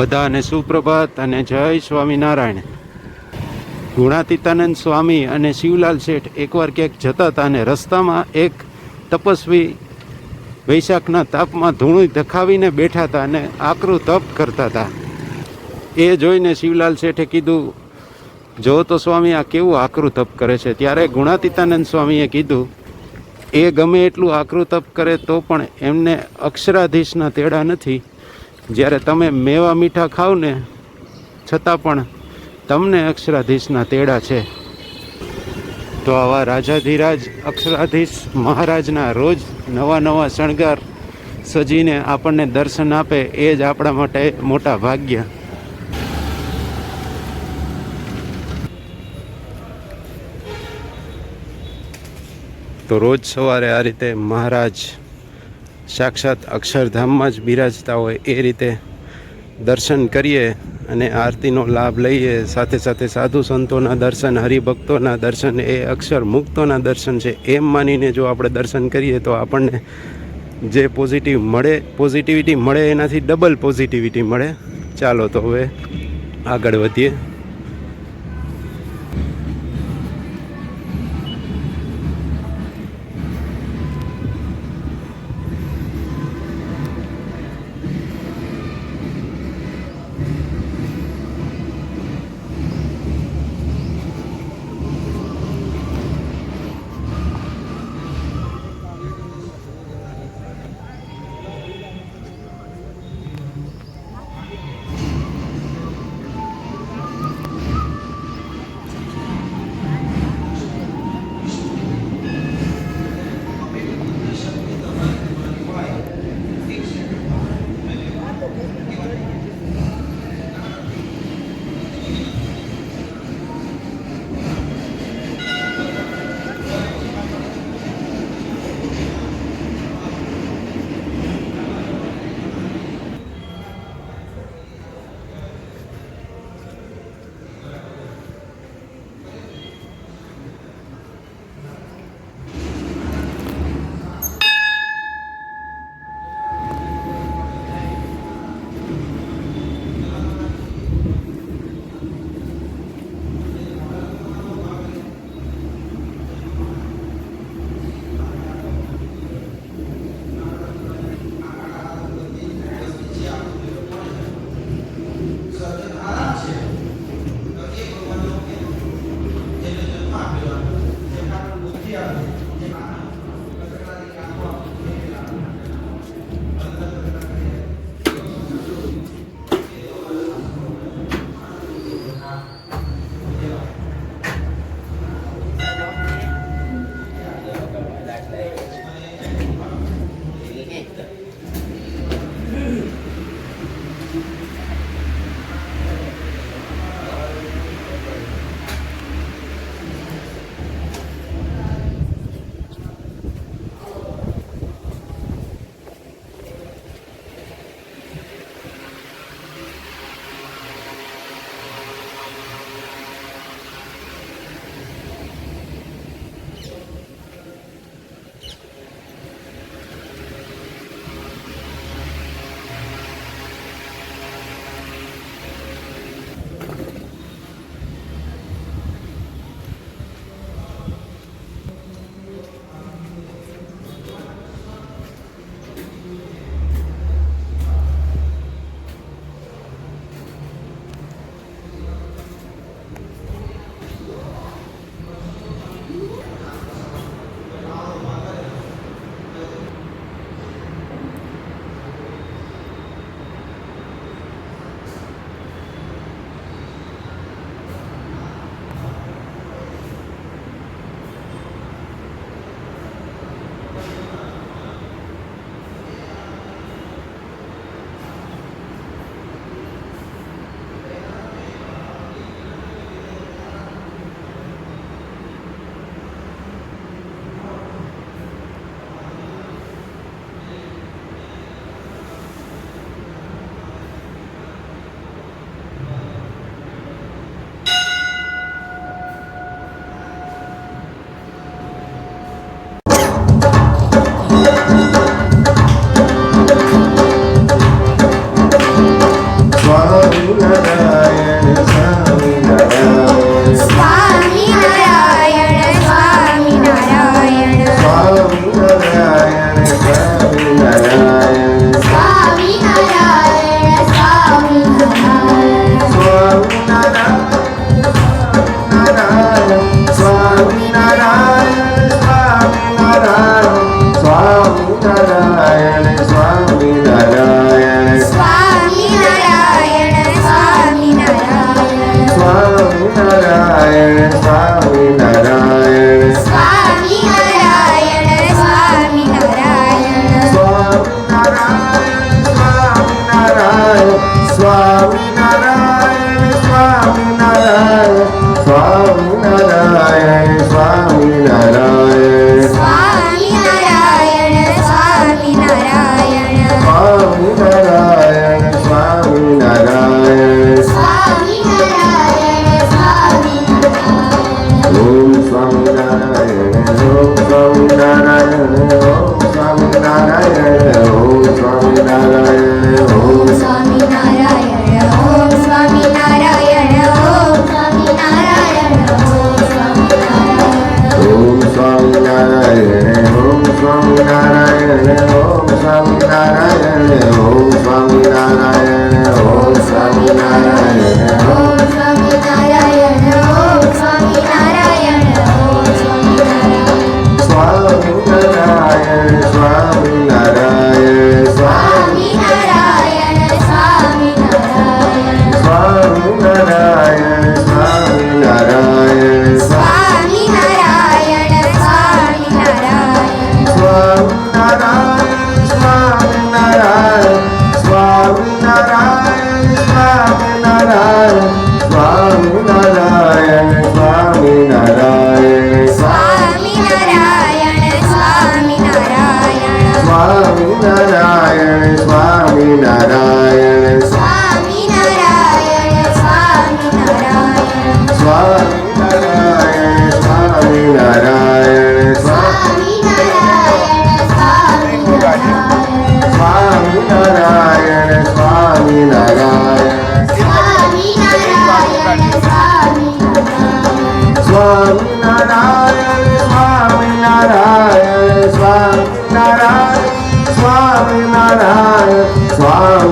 બધાને સુપ્રભાત અને જય સ્વામિનારાયણ. ગુણાતીતાનંદ સ્વામી અને શિવલાલ શેઠ એકવાર ક્યાંક જતા હતા અને રસ્તામાં એક તપસ્વી વૈશાખના તાપમાં ધૂણું ધખાવીને બેઠા હતા અને આકરું તપ કરતા હતા. એ જોઈને શિવલાલ શેઠે કીધું, જો તો સ્વામી, આ કેવું આકરું તપ કરે છે? ત્યારે ગુણાતીતાનંદ સ્વામીએ કીધું, એ ગમે એટલું આકરું તપ કરે તો પણ એમને અક્ષરાધીશના તેડા નથી. જ્યારે તમે મેવા મીઠા ખાવ ને, છતાં પણ તમને અક્ષરાધીશના તેડા છે. તો આવા રાજાધિરાજ, અક્ષરાધીશ મહારાજના રોજ નવા નવા શણગાર સજીને આપણને દર્શન આપે એ જ આપણા માટે મોટા ભાગ્ય. તો રોજ સવારે આ રીતે મહારાજ સાક્ષાત અક્ષરધામમાં જ બિરાજતા હોય એ રીતે દર્શન કરીએ અને આરતીનો લાભ લઈએ. સાથે સાથે સાધુ સંતોના દર્શન, હરિભક્તોના દર્શન, એ અક્ષર મુક્તોના દર્શન છે. એમ માનીને જો આપણે દર્શન કરીએ તો આપણને જે પોઝિટિવ મળે પોઝિટિવિટી મળે, એનાથી ડબલ પોઝિટિવિટી મળે. ચાલો તો હવે આગળ વધીએ.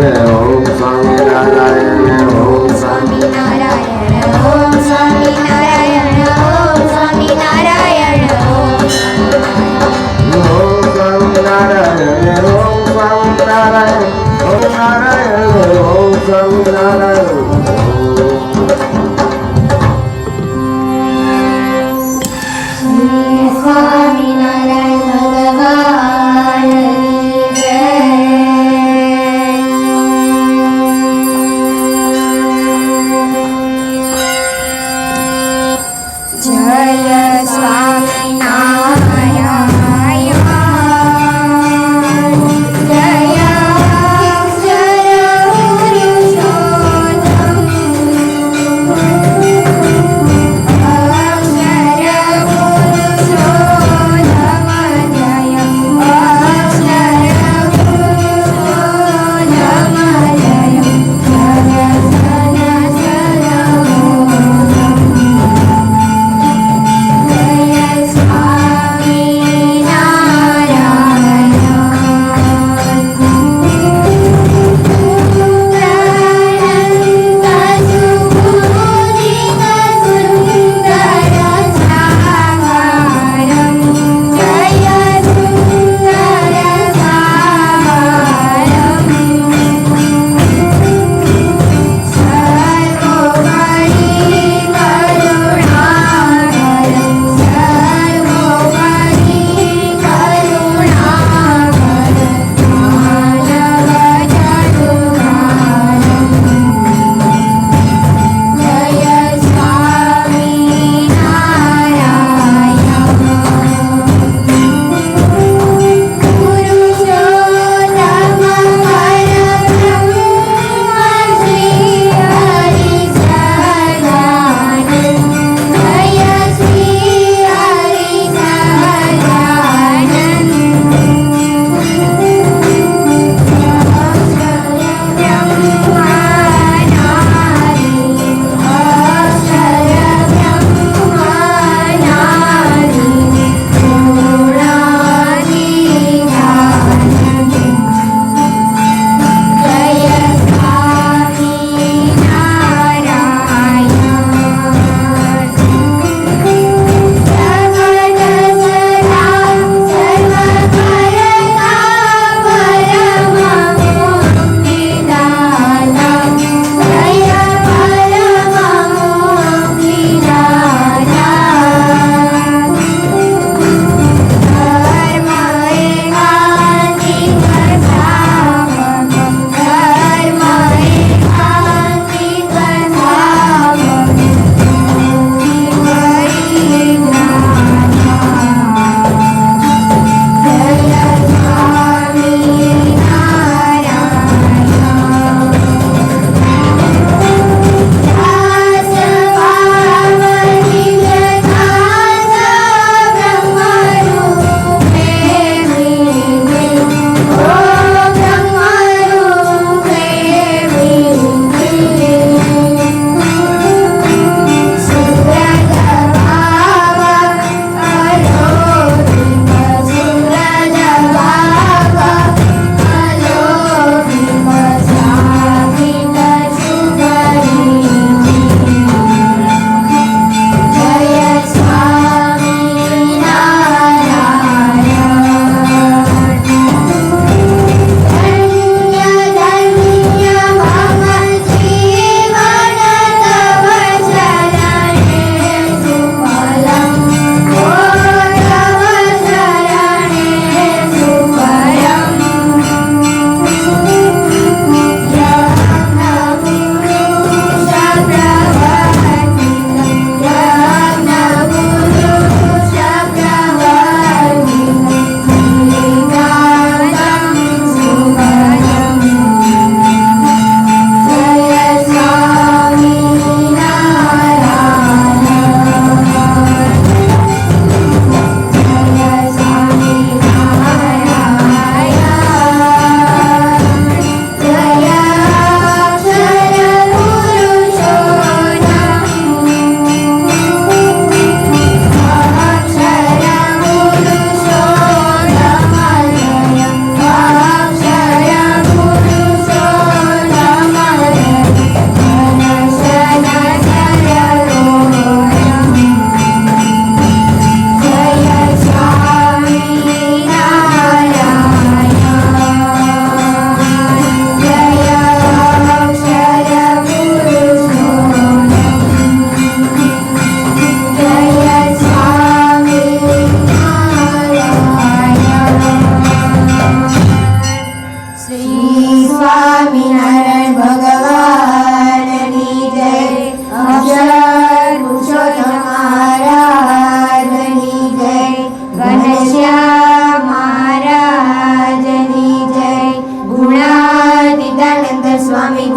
Bueno.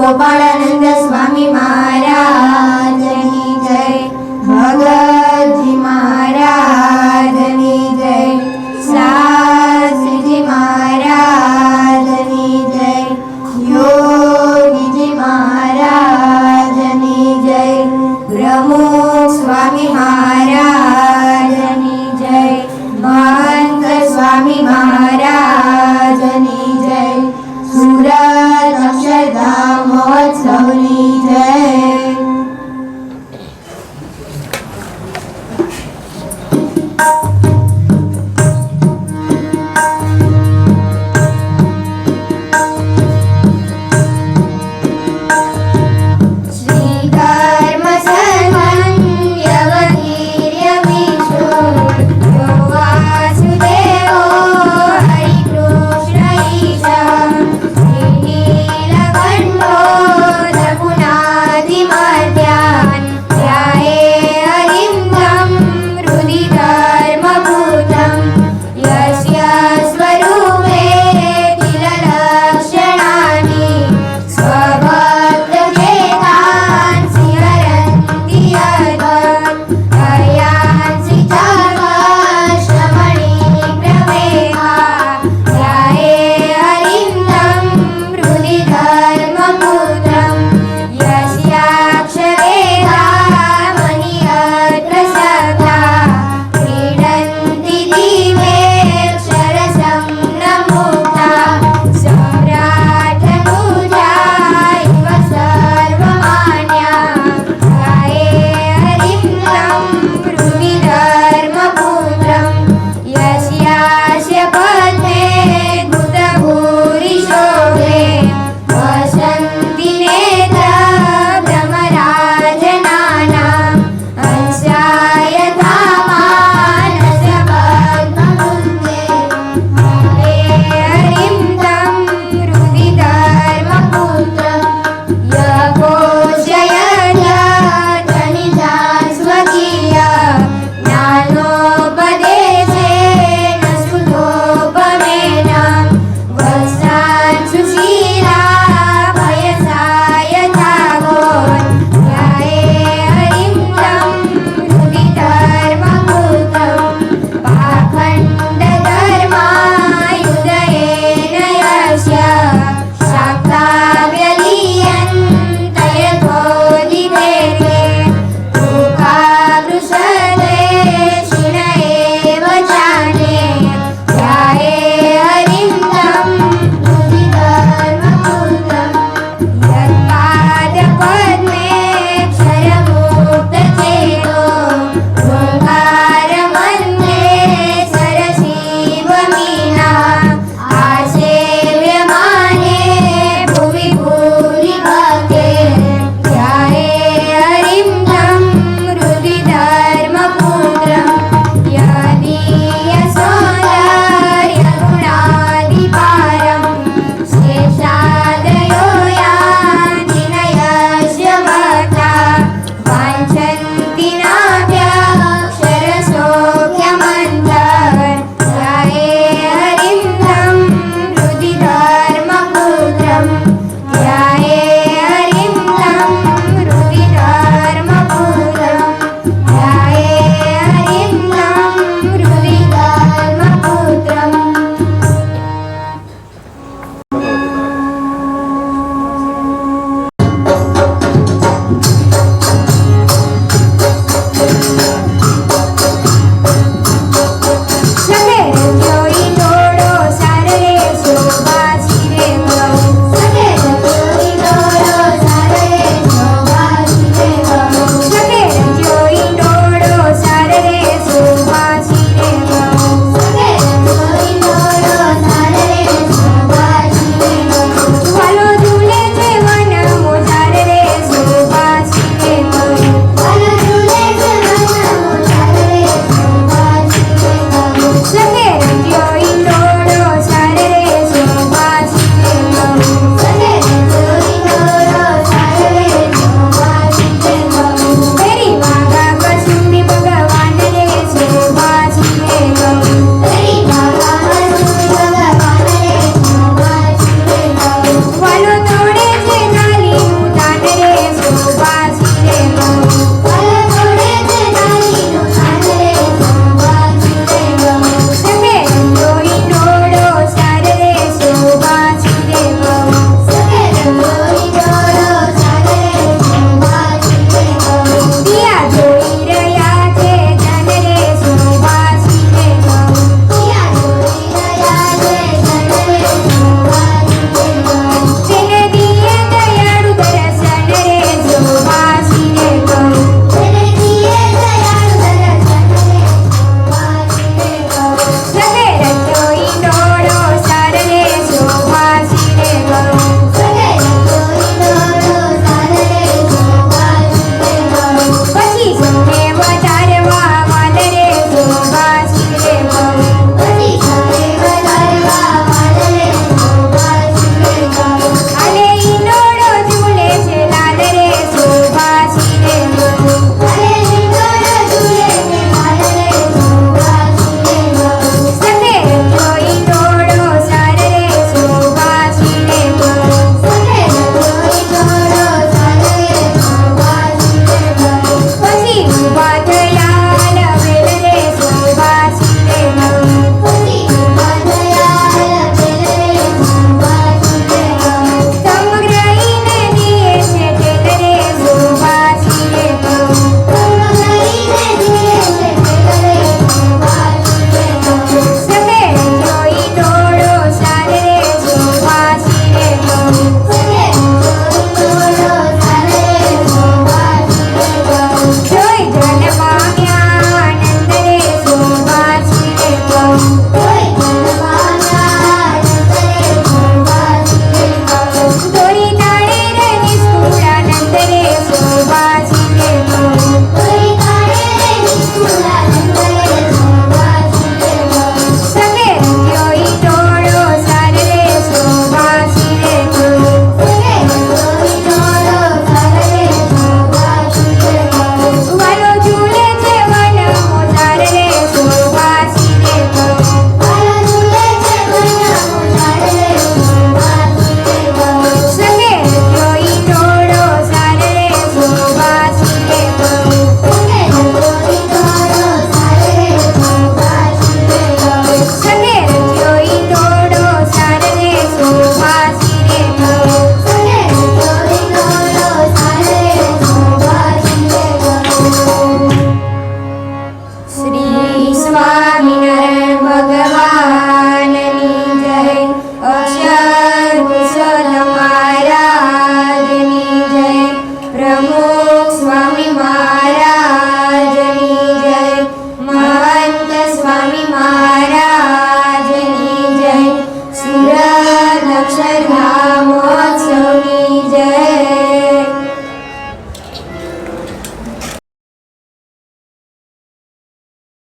સ્વામી ગોપાળાનંદ